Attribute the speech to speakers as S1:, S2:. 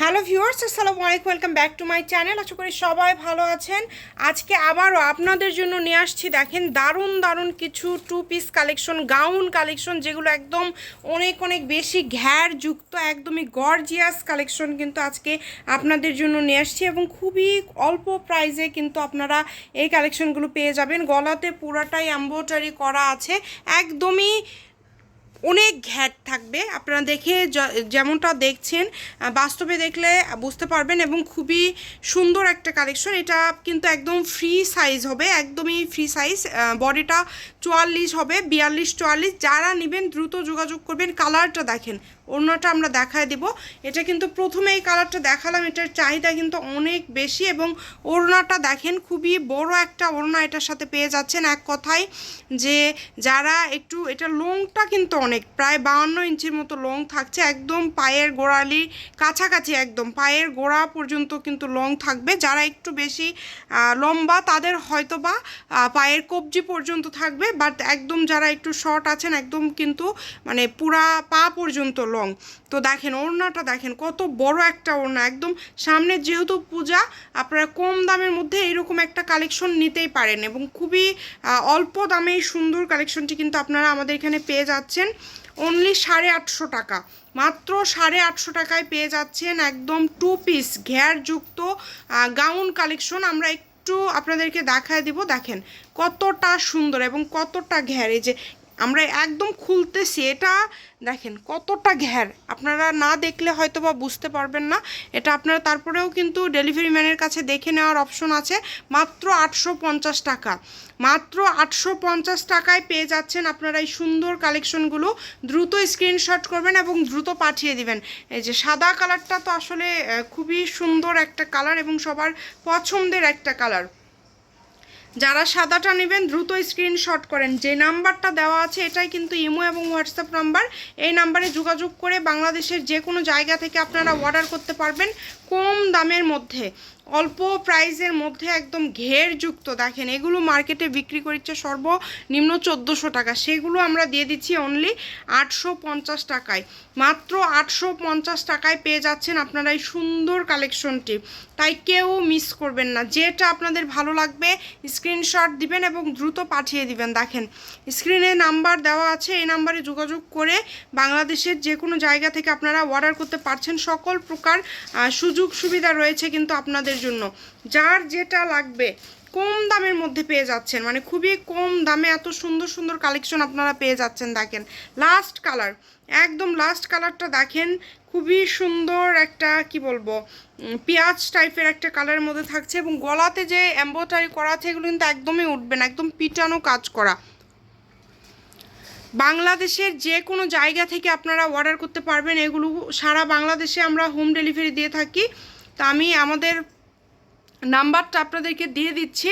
S1: Hello viewers, আসসালামু আলাইকুম, welcome back to my channel. আশা করি সবাই ভালো আছেন। আজকে আবারও আপনাদের জন্য নিয়ে আসছি, দেখেন, দারুণ দারুণ কিছু two piece collection gown collection যেগুলো একদম অনেক অনেক বেশি ঘ্যার যুক্ত একদমই গর্জিয়াস কালেকশন কিন্তু আজকে আপনাদের জন্য নিয়ে আসছি এবং খুবই অল্প প্রাইজে কিন্তু আপনারা এই কালেকশনগুলো পেয়ে যাবেন। গলাতে পুরাটাই এম্ব্রয়ডারি করা আছে। একদমই অনেক ঘ্যাট থাকবে। আপনারা দেখে যেমনটা দেখছেন বাস্তবে দেখলে বুঝতে পারবেন এবং খুবই সুন্দর একটা কালেকশন এটা কিন্তু একদম ফ্রি সাইজ হবে, একদমই ফ্রি সাইজ বডিটা চুয়াল্লিশ হবে, বিয়াল্লিশ চুয়াল্লিশ। যারা নেবেন দ্রুত যোগাযোগ করবেন কালারটা দেখেন। ওড়নাটা আমরা দেখায় দেব। এটা কিন্তু প্রথমে এই কালারটা দেখালাম, এটার চাহিদা কিন্তু অনেক বেশি এবং ওড়নাটা দেখেন, খুবই বড় একটা ওড়না এটার সাথে পেয়ে যাচ্ছেন। এক কথায় যে যারা একটু, এটা লংটা কিন্তু অনেক, প্রায় বাউন্ন ইঞ্চির মতো লং থাকছে, একদম পায়ের গোড়ালি কাছাকাছি একদম, পায়ের গোড়া পর্যন্ত কিন্তু লং থাকবে। যারা একটু বেশি লম্বা তাদের হয়তো বা পায়ের কবজি পর্যন্ত থাকবে বাট একদম যারা একটু শর্ট আছেন, একদম কিন্তু মানে পুরা পা পর্যন্ত লং তো দেখেন, ওড়নাটা দেখেন, কত বড় একটা ওড়না, একদম সামনে যেহেতু পূজা, আপনারা কম দামের মধ্যে এরকম একটা কালেকশন নিতেই পারেন এবং খুবই অল্প দামে সুন্দর কালেকশনটি কিন্তু আপনারা আমাদের এখানে পেয়ে যাচ্ছেন। অনলি সাড়ে আটশো টাকা। মাত্র সাড়ে আটশো টাকায় পেয়ে যাচ্ছেন একদম টু পিস ঘেরযুক্ত গাউন কালেকশন আমরা একটু আপনাদেরকে দেখায় দিব। দেখেন কতটা সুন্দর এবং কতটা ঘ্যার এই যে আমরা একদম খুলতেছি। এটা দেখেন কতটা ঘ্যার। আপনারা না দেখলে হয়তো বা বুঝতে পারবেন না। এটা আপনারা তারপরেও কিন্তু ডেলিভারি ম্যানের কাছে দেখে নেওয়ার অপশন আছে। মাত্র আটশো পঞ্চাশ টাকা। মাত্র আটশো পঞ্চাশ টাকায় পেয়ে যাচ্ছেন আপনারা এই সুন্দর কালেকশনগুলো দ্রুত স্ক্রিনশট করবেন এবং দ্রুত পাঠিয়ে দিবেন। এই যে সাদা কালারটা তো আসলে খুবই সুন্দর একটা কালার এবং সবার পছন্দের একটা কালার যারা সাদাটা নেবেন, দ্রুত স্ক্রিনশট করেন। যে নাম্বারটা দেওয়া আছে, এটাই কিন্তু ইমো এবং হোয়াটসঅ্যাপ নাম্বার। এই নাম্বারে যোগাযোগ করে বাংলাদেশের যে কোনো জায়গা থেকে আপনারা অর্ডার করতে পারবেন কম দামের মধ্যে। অল্প প্রাইসের মধ্যে একদম ঘেরযুক্ত দেখেন, এগুলো মার্কেটে বিক্রি করছে সর্বনিম্ন চোদ্দোশো টাকা। সেগুলো আমরা দিয়ে দিচ্ছি অনলি আটশো পঞ্চাশ টাকায়। মাত্র আটশো পঞ্চাশ টাকায় পেয়ে যাচ্ছেন আপনারা এই সুন্দর কালেকশনটি। তাই কেউ মিস করবেন না। যেটা আপনাদের ভালো লাগবে, স্ক্রিনশট দিবেন এবং দ্রুত পাঠিয়ে দিবেন। দেখেন, স্ক্রিনে নাম্বার দেওয়া আছে, এই নাম্বারে যোগাযোগ করে বাংলাদেশের যে কোনো জায়গা থেকে আপনারা অর্ডার করতে পারছেন। সকল প্রকার সুযোগ সুবিধা রয়েছে কিন্তু আপনাদের জন্য। যার যেটা লাগবে, কম দামের মধ্যে পেয়ে যাচ্ছেন। মানে খুবই কম দামে এত সুন্দর সুন্দর কালেকশন আপনারা পেয়ে যাচ্ছেন, দেখেন। লাস্ট কালার একদম লাস্ট কালারটা দেখেন, খুবই সুন্দর একটা, কি বলব পেঁয়াজ টাইপের একটা কালারের মধ্যে থাকছে এবং গলাতে যে এম্ব্রয়ডারি করা আছে, এগুলো কিন্তু একদমই উঠবে না, একদম পিটানো কাজ করা। বাংলাদেশের যে কোনো জায়গা থেকে আপনারা অর্ডার করতে পারবেন, এগুলো সারা বাংলাদেশে আমরা হোম ডেলিভারি দিয়ে থাকি। তা আমি আমাদের নাম্বারটা আপনাদেরকে দিয়ে দিচ্ছি।